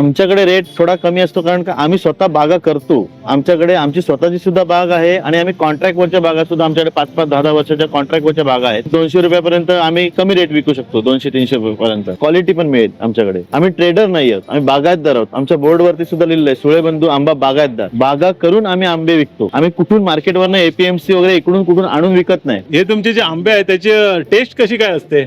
आमच्याकडे रेट थोडा कमी असतो कारण का आम्ही स्वतः बागा करतो. आमच्याकडे आमची स्वतःची सुद्धा बाग आहे आणि आम्ही कॉन्ट्रॅक्ट वरच्या बागा सुद्धा आमच्याकडे पाच पाच दहा दहा वर्षाच्या कॉन्ट्रॅक्ट वरच्या बागा आहेत. दोनशे रुपयापर्यंत आम्ही कमी रेट विकू शकतो दोनशे तीनशे रुपयापर्यंत. क्वालिटी पण मिळेल आमच्याकडे. आम्ही ट्रेडर नाही आहोत आम्ही बागायतदार आहोत. आमच्या बोर्ड वरती सुद्धा लिहिलं आहे सुळेबंधू आंबा बागायतदार. बागा करून आम्ही आंबे विकतो. आम्ही कुठून मार्केटवरनं एपीएमसी वगैरे इकडून कुठून आणून विकत नाही. हे तुमचे जे आंबे आहेत त्याची टेस्ट कशी काय असते?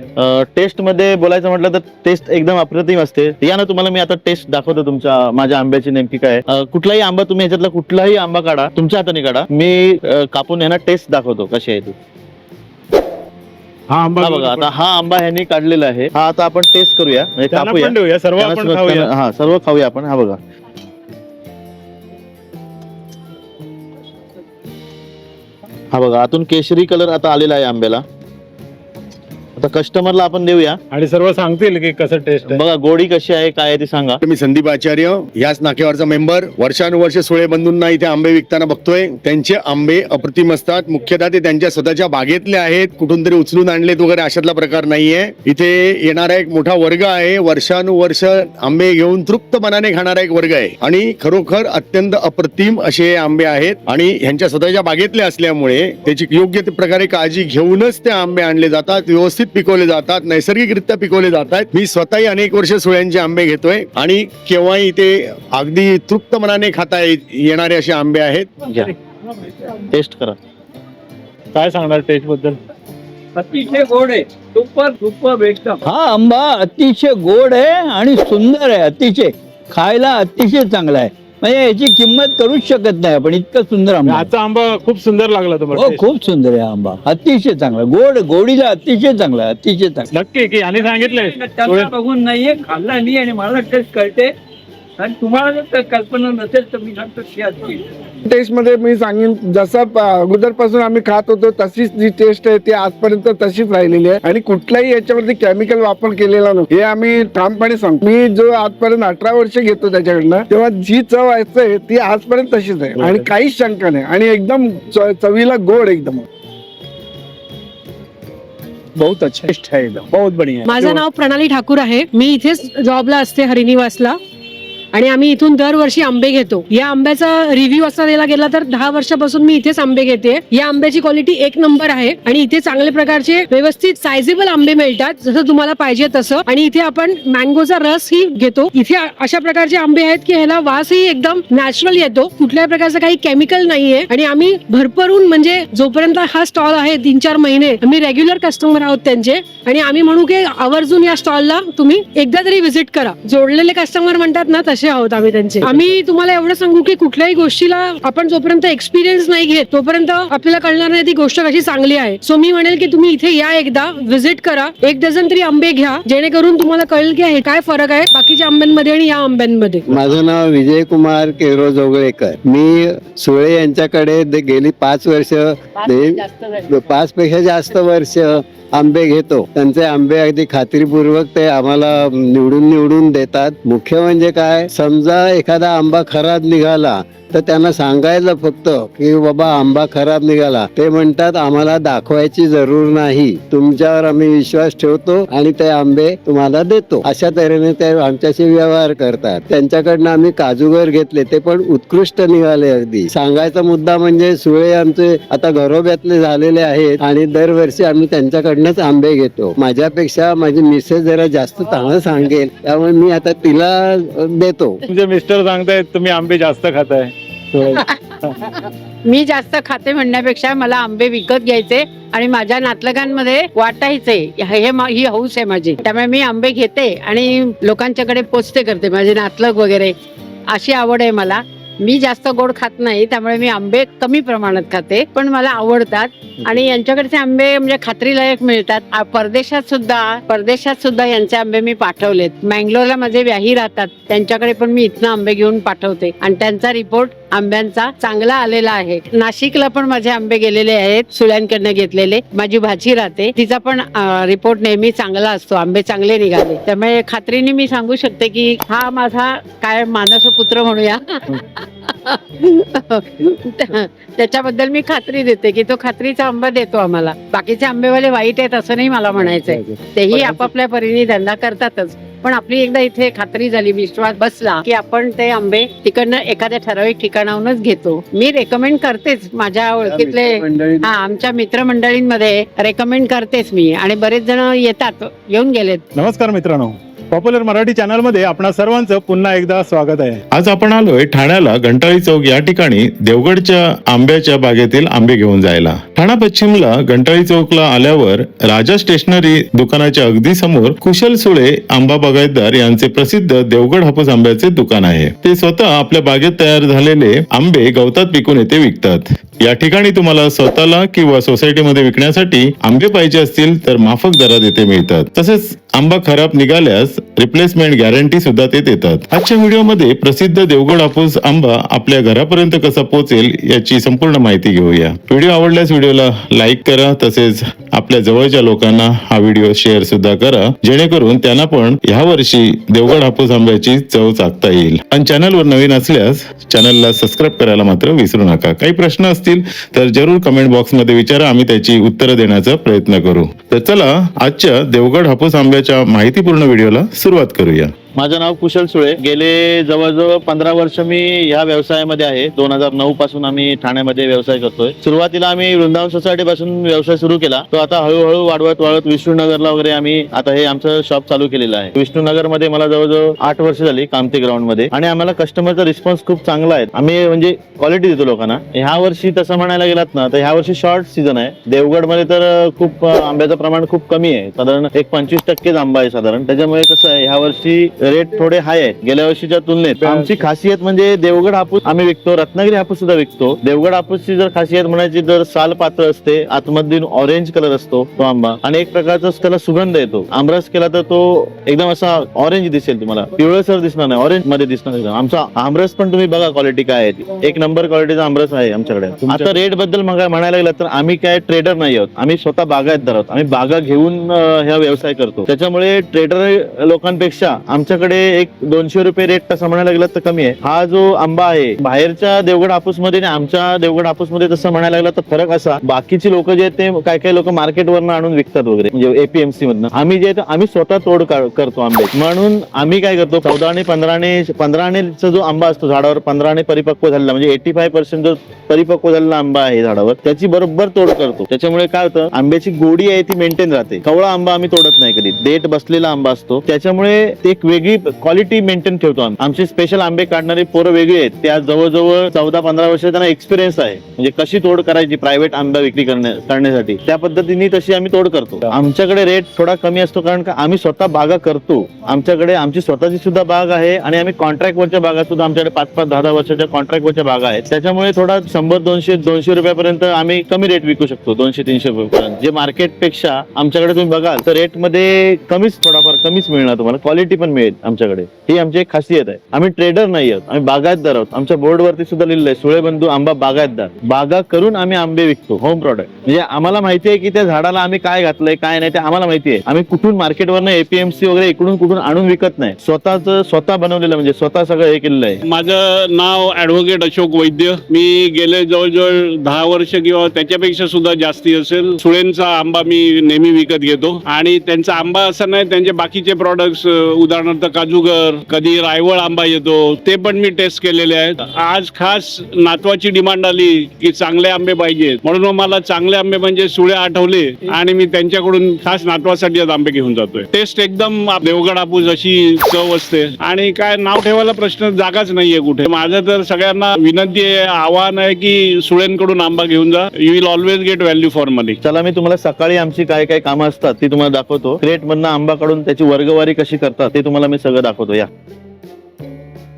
टेस्टमध्ये बोलायचं म्हटलं तर टेस्ट एकदम अप्रतिम असते. या ना तुम्हाला मी आता टेस्ट दाखवतो तुमच्या माझ्या आंब्याची नेमकी काय आहे. कुठलाही आंबा तुम्ही ह्याच्यातला कुठलाही आंबा काढा तुमच्या हाताने काढा. मी अं, कापून यांना टेस्ट दाखवतो कशी आहे ती. हा आंबा हा बघा आता हा आंबा ह्यांनी काढलेला आहे. हा आता आपण टेस्ट करूया. म्हणजे त्यांना कापूया. पण देऊया सर्व त्यांना आपण खाऊया. हा सर्व खाऊया आपण. हा बघा. हा बघा आतून केशरी कलर आता आलेला आहे आंब्याला. आता कस्टमरला आपण देऊया. आणि सर्व सांगतील की कसं टेस्ट आहे. बघा गोडी कशी आहे काय आहे ती सांगा. मी संदीप आचार्य याच नाक्यावरचा मेंबर वर्षानुवर्ष सुळे बंधूंना इथे आंबे विकताना बघतोय. त्यांचे आंबे अप्रतिम असतात. मुख्यतः ते त्यांच्या स्वतःच्या बागेतले आहेत. कुठून तरी उचलून आणलेत वगैरे अशातला प्रकार नाहीये. इथे येणारा एक मोठा वर्ग आहे. वर्षानुवर्ष आंबे घेऊन तृप्त मनाने खाणारा एक वर्ग आहे. आणि खरोखर अत्यंत अप्रतिम असे आंबे आहेत. आणि ह्यांच्या स्वतःच्या बागेतले असल्यामुळे त्याची योग्य ते प्रकारे काळजी घेऊनच ते आंबे आणले जातात. व्यवस्थित पिकवले जातात नैसर्गिकरित्या पिकवले जातात मी स्वतःही अनेक वर्ष सुळ्यांचे आंबे घेतोय आणि केव्हाही ते अगदी तृप्त मनाने खाता ये- येणारे असे आंबे आहेत. घ्या. टेस्ट करा. काय सांगणार टेस्टबद्दल? अतिशय गोड आहे. सुपर सुपर एकदम हा आंबा अतिशय गोड आहे आणि सुंदर आहे अतिशय. खायला अतिशय चांगला आहे. म्हणजे याची किंमत करूच शकत नाही आपण. इतकं सुंदर आंबा. आजचा आंबा खूप सुंदर लागला तुम्हाला हो. खूप सुंदर आहे हा आंबा. अतिशय चांगला. गोड गोडीला अतिशय चांगला अतिशय चांगला. नक्की की याने सांगितलंय. बघून नाहीये खाल्ला नाही आणि मला टेस्ट कळते. आणि तुम्हाला जर कल्पना नसेल तर मी सांगतो ती असतील टेस्टमध्ये मी सांगेन जसं प- अगोदरपासून आम्ही खात होतो तशीच जी टेस्ट आहे ती आजपर्यंत तशीच राहिलेली आहे. आणि कुठलाही याच्यावरती केमिकल वापर केलेला नाही. हे आम्ही ठामपणे सांगतो. मी जो आजपर्यंत अठरा वर्ष घेतो त्याच्याकडनं तेव्हा जी चव असते ती आजपर्यंत तशीच आहे. आणि काहीच शंका नाही. आणि एकदम चवीला गोड एकदम. बहुत अच्छा है एकदम. बहुत बढ़िया माझं नाव प्रणाली ठाकूर आहे. मी इथेच जॉबला असते हरिनिवासला. आणि आम्ही इथून दरवर्षी आंबे घेतो. या आंब्याचा रिव्ह्यू असा दिला गेला तर दहा वर्षापासून मी इथेच आंबे घेते. या आंब्याची क्वालिटी एक नंबर आहे आणि इथे चांगल्या प्रकारचे व्यवस्थित सायझेबल आंबे मिळतात. जसं तुम्हाला पाहिजे तसं. आणि इथे आपण मँगोचा रस ही घेतो. इथे अशा प्रकारचे आंबे आहेत की ह्याला वासही एकदम नॅचरल येतो. कुठल्याही प्रकारचं काही केमिकल नाहीये. आणि आम्ही भरभरून म्हणजे जोपर्यंत हा स्टॉल आहे तीन चार महिने आम्ही रेग्युलर कस्टमर आहोत त्यांचे. आणि आम्ही म्हणू की आवर्जून या स्टॉलला तुम्ही एकदा तरी व्हिजिट करा. जोडलेले कस्टमर म्हणतात ना तसे. आहोत आम्ही त्यांचे? आम्ही तुम्हाला एवढं सांगू की कुठल्याही गोष्टीला आपण जोपर्यंत एक्सपिरियन्स नाही घेत तोपर्यंत आपल्याला कळणार नाही ती गोष्ट कशी चांगली आहे. सो मी म्हणेल की तुम्ही इथे या एकदा व्हिजिट करा. एक डझन तरी आंबे घ्या जेणेकरून तुम्हाला कळेल की हे काय फरक आहे बाकीच्या आंब्यांमध्ये आणि या आंब्यांमध्ये. माझं नाव विजय कुमार केरो जोगळेकर मी सुळे यांच्याकडे गेली पाच वर्ष. पाच पेक्षा जास्त वर्ष आंबे घेतो. त्यांचे आंबे अगदी खात्रीपूर्वक ते आम्हाला निवडून निवडून देतात. मुख्य म्हणजे काय? समजा एखादा आंबा खराब निघाला तर त्यांना सांगायचं फक्त की बाबा आंबा खराब निघाला. ते म्हणतात आम्हाला दाखवायची जरूर नाही. तुमच्यावर आम्ही विश्वास ठेवतो आणि ते आंबे तुम्हाला देतो. अशा तऱ्हेने ते आमच्याशी व्यवहार करतात. त्यांच्याकडनं आम्ही काजूगर घेतले ते पण उत्कृष्ट निघाले अगदी. सांगायचा मुद्दा म्हणजे सुळे आमचे आता घरोब्यातले झालेले आहेत आणि दरवर्षी आम्ही त्यांच्याकडनंच आंबे घेतो. माझ्यापेक्षा माझी मिसेस जरा जास्त चांगलं सांगेल त्यामुळे मी आता तिला देतो. देतो तुमचे मिस्टर सांगतायत तुम्ही आंबे जास्त खाताय. मी जास्त खाते म्हणण्यापेक्षा मला आंबे विकत घ्यायचे आणि माझ्या नातलगांमध्ये वाटायचे. हे मा- ही हौस आहे माझी. त्यामुळे मी आंबे घेते आणि लोकांच्याकडे पोचते करते माझे नातलग वगैरे. अशी आवड आहे मला. मी जास्त गोड खात नाही त्यामुळे मी आंबे कमी प्रमाणात खाते पण मला आवडतात. आणि यांच्याकडचे आंबे म्हणजे खात्रीलायक मिळतात. परदेशात सुद्धा परदेशात सुद्धा यांचे आंबे मी पाठवलेत. मँगलोरला माझे व्याही राहतात. त्यांच्याकडे पण मी इथनं आंबे घेऊन पाठवते. आणि त्यांचा रिपोर्ट आंब्यांचा चांगला आलेला आहे. नाशिकला पण माझे आंबे गेलेले आहेत सुळ्यांकडनं घेतलेले. माझी भाची राहते. तिचा पण रिपोर्ट नेहमी चांगला असतो. आंबे चांगले निघाले. त्यामुळे खात्रीने मी सांगू शकते की हा माझा काय मानसपुत्र म्हणूया. त्याच्याबद्दल मी खात्री देते की तो खात्रीचा आंबा देतो आम्हाला. बाकीचे आंबेवाले वाईट आहेत असं नाही मला म्हणायचंय. तेही आपापल्या परीने धंदा करतातच. पण आपली एकदा इथे खात्री झाली विश्वास बसला की आपण ते आंबे तिकडनं एखाद्या ठराविक ठिकाणाहूनच घेतो. मी रेकमेंड करतेच माझ्या ओळखीतले हा आमच्या मित्रमंडळींमध्ये रेकमेंड करतेच मी. आणि बरेच जण येतात येऊन गेलेत. नमस्कार मित्रांनो. पॉप्युलर मराठी चॅनलमध्ये आपणा सर्वांचं पुन्हा एकदा स्वागत आहे. आज आपण आलोय ठाण्याला घंटाळी चौक या ठिकाणी देवगडच्या आंब्याच्या बागेतील आंबे घेऊन जायला. ठाणा पश्चिमला घंटाळी चौकला आल्यावर राजा स्टेशनरी दुकानाच्या अगदी समोर कुशल सुळे आंबा बागायतदार यांचे प्रसिद्ध देवगड हापूस आंब्याचे दुकान आहे. ते स्वतः आपल्या बागेत तयार झालेले आंबे गवतात पिकून येथे विकतात. या ठिकाणी तुम्हाला स्वतःला किंवा सोसायटीमध्ये विकण्यासाठी आंबे पाहिजे असतील तर माफक दरात येथे मिळतात. तसेच आंबा खराब निघाल्यास रिप्लेसमेंट गॅरंटी सुद्धा ते देतात. आजच्या व्हिडिओमध्ये प्रसिद्ध देवगड हापूस आंबा आपल्या घरापर्यंत कसा पोहोचेल याची संपूर्ण माहिती घेऊया. व्हिडिओ आवडल्यास व्हिडिओला लाईक करा तसेच आपल्या जवळच्या लोकांना हा व्हिडिओ शेअर सुद्धा करा जेणेकरून त्यांना पण ह्या वर्षी देवगड हापूस आंब्याची चव चाकता येईल. आणि चॅनलवर नवीन असल्यास चॅनलला सबस्क्राईब करायला मात्र विसरू नका. काही प्रश्न असतील तर जरूर कमेंट बॉक्समध्ये विचारा आम्ही त्याची उत्तरं देण्याचा प्रयत्न करू. तर चला आजच्या देवगड हापूस आंब्याच्या माहितीपूर्ण व्हिडिओला सुरुवात करूया. माझं नाव कुशल सुळे. गेले जवळजवळ पंधरा वर्ष मी ह्या व्यवसायामध्ये आहे. दोन हजार नऊ पासून आम्ही ठाण्यामध्ये व्यवसाय करतोय. सुरुवातीला आम्ही वृंदावन सोसायटी पासून व्यवसाय सुरू केला. तो आता हळूहळू वाढवत वाढवत विष्णूनगरला वगैरे आम्ही आता हे आमचं शॉप चालू केलेलं आहे. विष्णूनगरमध्ये मला जवळजवळ आठ वर्ष झाली कामती ग्राउंडमध्ये. आणि आम्हाला कस्टमरचा रिस्पॉन्स खूप चांगला आहे. आम्ही म्हणजे क्वालिटी देतो लोकांना. ह्या वर्षी तसं म्हणायला गेलात ना तर ह्या वर्षी शॉर्ट सीझन आहे. देवगडमध्ये तर खूप आंब्याचं प्रमाण खूप कमी आहे. साधारण एक पंचवीस टक्केच आंबा आहे साधारण. त्याच्यामुळे कसं आहे ह्या वर्षी रेट थोडे हाय आहेत. गेल्या वर्षीच्या तुलनेत. आमची खासियत म्हणजे देवगड हापूस आम्ही विकतो रत्नागिरी हापूस सुद्धा विकतो. देवगड हापूसची जर खासियत म्हणायची तर साल पातळ असते आतमधून ऑरेंज कलर असतो तो आंबा. आणि एक प्रकारचा त्याला सुगंध येतो. आमरस केला तर तो एकदम असा ऑरेंज दिसेल तुम्हाला. पिवळसर दिसणार नाही ऑरेंजमध्ये दिसणार आमचा आमरस पण तुम्ही बघा क्वालिटी काय आहे. एक नंबर क्वालिटीचा आमरस आहे आमच्याकडे. आता रेटबद्दल म्हणायला गेलं तर आम्ही काय ट्रेडर नाही आहोत. आम्ही स्वतः बागायतदार आहोत. आम्ही बागा घेऊन ह्या व्यवसाय करतो. त्याच्यामुळे ट्रेडर लोकांपेक्षा आमच्याकडे एक दोनशे रुपये रेट तसं म्हणायला लागला तर कमी आहे. हा जो आंबा आहे बाहेरच्या देवगड हापूसमध्ये आणि आमच्या देवगड हापूसमध्ये तसं म्हणायला लागला तर फरक असा बाकीची लोक जे आहेत ते काय काय लोक मार्केटवरनं आणून विकतात वगैरे म्हणजे एपीएमसी मधनं. आम्ही जे आहे आम्ही स्वतः तोड करतो आंबे. म्हणून आम्ही काय करतो चौदा आणि पंधराने पंधरानेचा जो आंबा असतो झाडावर पंधराने परिपक्व झालेला म्हणजे एटी फाय पर्सेंट जो परिपक्व झालेला आंबा आहे झाडावर त्याची बरोबर तोड करतो. त्याच्यामुळे काय होतं आंब्याची गोडी आहे ती मेंटेन राहते. कवळा आंबा आम्ही तोडत नाही कधी. देठ बसलेला आंबा असतो. त्याच्यामुळे ते एक वेगळी क्वालिटी मेंटेन ठेवतो आम्ही. आमचे स्पेशल आंबे काढणारे पोरं वेगळी आहेत. त्या जवळजवळ चौदा पंधरा वर्ष त्यांना एक्सपिरियन्स आहे. म्हणजे कशी तोड करायची प्रायव्हेट आंबा विक्री करण्या- करण्यासाठी. त्या पद्धतीने तशी आम्ही तोड करतो. आमच्याकडे रेट थोडा कमी असतो कारण का आम्ही स्वतः बागा करतो. आमच्याकडे आमची स्वतःची सुद्धा बाग आहे आणि आम्ही कॉन्ट्रॅक्ट वरच्या बागा सुद्धा आमच्याकडे पाच पाच दहा दहा वर्षाच्या कॉन्ट्रॅक्ट वरच्या बागा आहेत. त्याच्यामुळे थोडा शंभर दोनशे दोनशे रुपयापर्यंत आम्ही कमी रेट विकू शकतो. दोनशे तीनशे रुपयापर्यंत. जे मार्केटपेक्षा आमच्याकडे तुम्ही बघाल तर रेटमध्ये कमीच थोडाफार कमीच मिळणार तुम्हाला. क्वालिटी पण मिळेल. आमच्याकडे. ही आमची एक खासियत आहे. आम्ही ट्रेडर नाही आहोत आम्ही बागायतदार आहोत. आमच्या बोर्डवरती सुद्धा लिहिलं आहे सुळे बंधू आंबा बागायतदार. बागा करून आम्ही आंबे विकतो होम प्रॉडक्ट म्हणजे आम्हाला माहिती आहे की त्या झाडाला आम्ही काय घातलंय काय नाही ते आम्हाला माहिती आहे. आम्ही कुठून मार्केटवरनं एपीएमसी वगैरे इकडून कुठून आणून विकत नाही. स्वतःच स्वतः बनवलेलं म्हणजे स्वतः सगळं हे केलेलं आहे. माझं नाव ऍडव्होकेट अशोक वैद्य. मी गेले जवळजवळ दहा वर्ष किंवा त्याच्यापेक्षा सुद्धा जास्ती असेल. सुळेंचा आंबा मी नेहमी विकत घेतो. आणि त्यांचा आंबा असं नाही त्यांचे बाकीचे प्रॉडक्ट्स उदाहरणार्थ काजूगर कधी रायवळ आंबा येतो ते पण मी टेस्ट केलेले आहेत. आज खास नातवाची डिमांड आली की चांगले आंबे पाहिजेत. म्हणून मला चांगले आंबे म्हणजे सुळे आठवले आणि मी त्यांच्याकडून खास नातवासाठी आज आंबे घेऊन जातोय. टेस्ट एकदम देवगड आपूस अशी चव असते. आणि काय नाव ठेवायला प्रश्न जागाच नाहीये कुठे. माझं तर सगळ्यांना विनंती आहे आव्हान आहे की सुळेंकडून आंबा घेऊन जा. You will always get value for money चला मी तुम्हाला सकाळी आमची काय काय कामं असतात ती तुम्हाला दाखवतो. क्रेट मधनं आंबा काढून त्याची वर्गवारी कशी करतात ते तुम्हाला आम्ही सगळं दाखवतो या.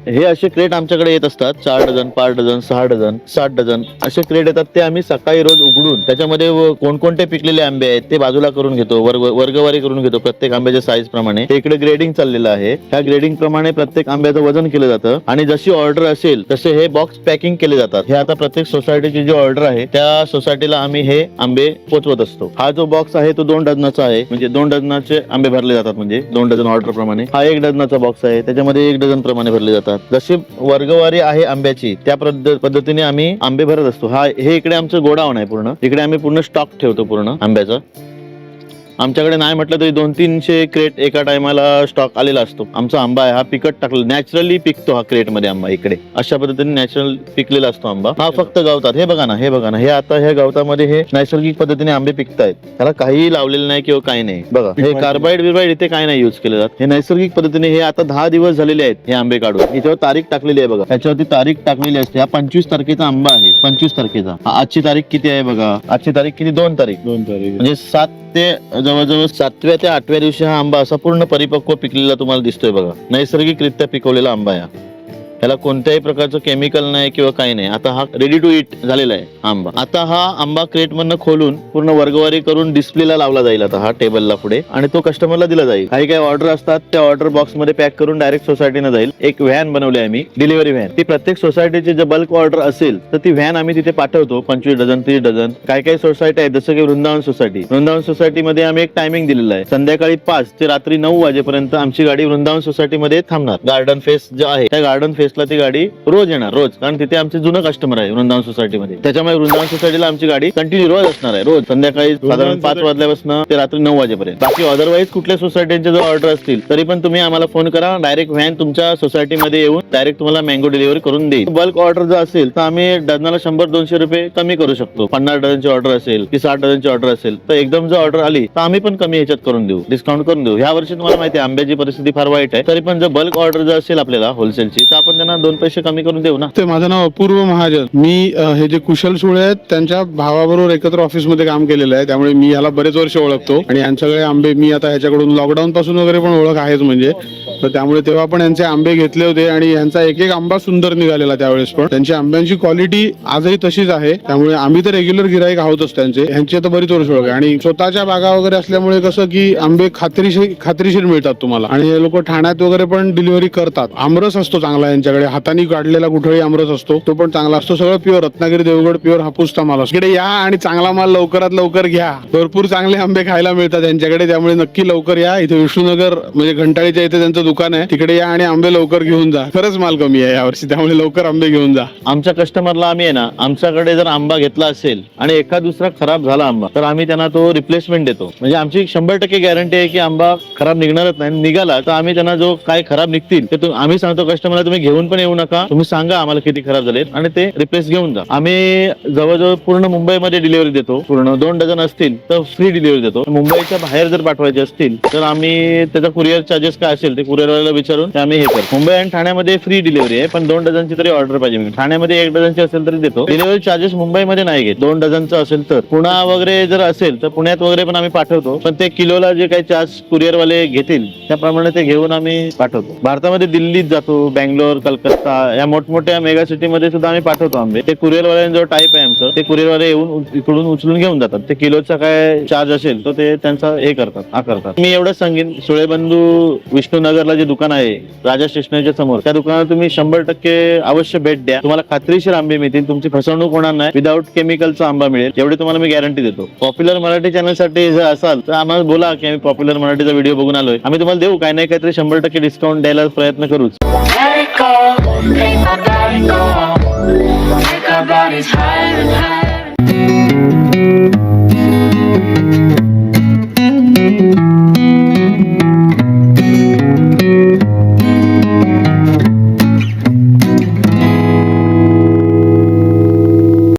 हे असे क्रेट आमच्याकडे येत असतात. चार डझन पाच डझन सहा डझन सात डझन. असे क्रेट येतात ते आम्ही सकाळी रोज उघडून त्याच्यामध्ये व- कोणकोणते पिकलेले आंबे आहेत ते बाजूला करून घेतो. वर्ग वर्गवारी करून घेतो प्रत्येक आंब्याच्या साईज प्रमाणे. इकडे ग्रेडिंग चाललेलं आहे. ह्या ग्रेडिंग प्रमाणे प्रत्येक आंब्याचं वजन केलं जातं. आणि जशी ऑर्डर असेल तसे हे बॉक्स पॅकिंग केले जातात. हे आता प्रत्येक सोसायटीची जी ऑर्डर आहे त्या सोसायटीला आम्ही हे आंबे पोचवत असतो. हा जो बॉक्स आहे तो दोन डझनाचा आहे. म्हणजे दोन डझनाचे आंबे भरले जातात म्हणजे दोन डझन ऑर्डर प्रमाणे. हा एक डझनाचा बॉक्स आहे. त्याच्यामध्ये एक डझन प्रमाणे भरले जातात. जशी वर्गवारी आहे आंब्याची त्या पद्धतीने आम्ही आंबे भरत असतो. हा हे इकडे आमचं गोडाऊन आहे पूर्ण. इकडे आम्ही पूर्ण स्टॉक ठेवतो पूर्ण आंब्याचा. आमच्याकडे नाही म्हटलं तरी दोन तीनशे क्रेट एका टायमाला स्टॉक आलेला असतो. आमचा आंबा आहे हा पिकट टाकला. नॅचरली पिकतो हा क्रेटमध्ये आंबा इकडे. अशा पद्धतीने नॅचरल पिकलेला असतो आंबा. हा फक्त गावतात. हे बघा ना हे बघा ना. हे आता ह्या गावतामध्ये हे नैसर्गिक पद्धतीने आंबे पिकतायत. त्याला काहीही लावलेलं नाही किंवा काही नाही. बघा हे कार्बाईड बिरबाईड इथे काही नाही युज केले जात हे नैसर्गिक पद्धतीने हे आता दहा दिवस झालेले आहेत हे आंबे काढून. याच्यावर तारीख टाकलेली आहे बघा. त्याच्यावरती तारीख टाकलेली असते. हा पंचवीस तारखेचा आंबा आहे. पंचवीस तारखेचा. हा आजची तारीख किती आहे बघा? आजची तारीख किती? दोन तारीख. दोन तारीख. म्हणजे सात ते जवळजवळ सातव्या ते आठव्या दिवशी हा आंबा असा पूर्ण परिपक्व पिकलेला तुम्हाला दिसतोय बघा नैसर्गिकरित्या पिकवलेला आंबा आहे हा. ह्याला कोणत्याही प्रकारचं केमिकल नाही किंवा काही नाही. आता हा रेडी टू इट झालेला आहे आंबा. आता हा आंबा क्रेट मधनं खोलून पूर्ण वर्गवारी करून डिस्प्लेला लावला जाईल आता हा टेबलला पुढे. आणि तो कस्टमरला दिला जाईल. काही काही ऑर्डर असतात त्या ऑर्डर बॉक्समध्ये पॅक करून डायरेक्ट सोसायटीनं जाईल. एक व्हॅन बनवली आहे मी डिलिव्हरी व्हॅन ती प्रत्येक सोसायटीची जर बल्क ऑर्डर असेल तर ती व्हॅन आम्ही तिथे पाठवतो. पंचवीस डझन तीस डझन. काय काही सोसायटी आहेत जसं की वृंदावन सोसायटी वृंदावन सोसायटीमध्ये आम्ही एक टायमिंग दिलेला आहे. संध्याकाळी पाच ते रात्री नऊ वाजेपर्यंत आमची गाडी वृंदावन सोसायटीमध्ये थांबणार. गार्डन फेस जे आहे त्या गार्डन फेस फेसला ती गाडी रोज येणार रोज. कारण तिथे आमचे जुनं कस्टमर आहे वृंदावन सोसायटीमध्ये त्याच्यामुळे वृंदावन सोसायटीला आमची गाडी कंटिन्यू रोज असणार आहे रोज. संध्याकाळी साधारण पाच वाजल्यापासून ते रात्री नऊ वाजेपर्यंत. बाकी अदरवाईज कुठल्या सोसायटीचे जर ऑर्डर असतील तरी पण तुम्ही आम्हाला फोन करा. डायरेक्ट व्हॅन तुमच्या सोसायटीमध्ये येऊन डायरेक्ट तुम्हाला मँगो डिलिव्हरी करून देईल. बल्क ऑर्डर जर असेल तर आम्ही डझनाला शंभर दोनशे रुपये कमी करू शकतो. पन्नास डझनची ऑर्डर असेल की साठ डझनची ऑर्डर असेल तर एकदम जर ऑर्डर आली तर आम्ही पण कमी ह्याच्यात करून देऊ. डिस्काउंट करून देऊ. ह्या वर्षी तुम्हाला माहिती आहे आंब्याची परिस्थिती फार वाईट आहे. तरी पण जर बल्क ऑर्डर जर असेल आपल्याला होलसेलची तर आपण त्यांना दोन पैसे कमी करून देऊ ना? ते माझं नाव अपूर्व महाजन. मी अ, हे जे कुशल सुळे आहेत त्यांच्या भावाबरोबर एकत्र ऑफिसमध्ये काम केलेलं आहे. त्यामुळे मी ह्याला बरेच वर्ष ओळखतो. आणि यांच्याकडे आंबे मी आता ह्याच्याकडून लॉकडाऊन पासून वगैरे पण ओळख आहेच म्हणजे. तर त्यामुळे तेव्हा पण यांचे आंबे घेतले होते आणि यांचा एक एक आंबा सुंदर निघालेला त्यावेळेस पण. त्यांची आंब्यांची क्वालिटी आजही तशीच आहे. त्यामुळे आम्ही तर रेग्युलर गिराईक आहोतच त्यांचे. ह्यांची आता बरीच वर्ष ओळख आहे. आणि स्वतःच्या बागा वगैरे असल्यामुळे कसं की आंबे खात्रीशीर खात्रीशीर मिळतात तुम्हाला. आणि हे लोक ठाण्यात वगैरे पण डिलिव्हरी करतात. आमरस असतो चांगला त्यांच्याकडे हाताने काढलेला कुठेही आमरस असतो तो पण चांगला असतो. सगळं प्युअर रत्नागिरी देवगड प्युअर हापूसचा माल असतो. इकडे या आणि चांगला माल लवकरात लवकर घ्या. भरपूर चांगले आंबे खायला मिळतात त्यांच्याकडे त्यामुळे नक्की लवकर या. इथे विष्णुनगर म्हणजे घंटाळीच्या इथे त्यांचं दुकान आहे. तिकडे या आणि आंबे लवकर घेऊन जा. खरंच माल कमी आहे यावर्षी त्यामुळे लवकर आंबे घेऊन जा. आमच्या कस्टमरला आम्ही आहे ना आमच्याकडे जर आंबा घेतला असेल आणि एखाद दुसरा खराब झाला आंबा तर आम्ही त्यांना तो रिप्लेसमेंट देतो. म्हणजे आमची शंभर टक्के गॅरंटी आहे की आंबा खराब निघणारच नाही. निघाला तर आम्ही त्यांना जो काय खराब निघतील ते आम्ही सांगतो कस्टमरला तुम्ही घेऊन पण येऊ नका. तुम्ही सांगा आम्हाला किती खराब झाले आणि ते रिप्लेस घेऊन जा. आम्ही जवळजवळ पूर्ण मुंबईमध्ये डिलिव्हरी देतो. पूर्ण दोन डझन असतील तर फ्री डिलिव्हरी देतो. मुंबईच्या बाहेर जर पाठवायचे असतील तर आम्ही त्याचा कुरिअर चार्जेस काय असेल ते कुरिअरवाल्याला विचारून ते आम्ही हे करतो. मुंबई आणि ठाण्यामध्ये फ्री डिलिव्हरी आहे पण दोन डझनची तरी ऑर्डर पाहिजे. मी ठाण्यामध्ये एक डझनची असेल तरी देतो. डिलिव्हरी चार्जेस मुंबईमध्ये नाही घेत. दोन डझनचं असेल तर. पुणा वगैरे जर असेल तर पुण्यात वगैरे पण आम्ही पाठवतो. पण ते किलोला जे काही चार्ज कुरिअरवाले घेतील त्याप्रमाणे ते घेऊन आम्ही पाठवतो. भारतामध्ये दिल्लीत जातो बँगलोर कलकत्ता या मोठमोठ्या मेगा सिटीमध्ये सुद्धा आम्ही पाठवतो आंबे. ते कुरिअरवाल्यांजवळ टाईप आहे आमचं ते कुरिअरवाले येऊन इकडून उचलून घेऊन जातात. ते किलोचा काय चार्ज असेल तर ते त्यांचा हे करतात हा करतात मी एवढंच सांगेन सुळेबंधू विष्णुनगरला जे दुकान आहे राजा स्टेशनरीच्या समोर त्या दुकानात तुम्ही शंभर टक्के अवश्य भेट द्या. तुम्हाला खात्रीशीर आंबे मिळतील तुमची फसवणूक होणार नाही. विदाऊट केमिकलचा आंबा मिळेल एवढी तुम्हाला मी गॅरंटी देतो. पॉप्युलर मराठी चॅनलसाठी जर असाल तर आम्हाला बोला की आम्ही पॉप्युलर मराठीचा व्हिडिओ बघून आलोय. आम्ही तुम्हाला देऊ काय नाही काहीतरी शंभर टक्के डिस्काउंट द्यायला प्रयत्न करूच. psycho. Make my go. On Make our bodies higher and higher.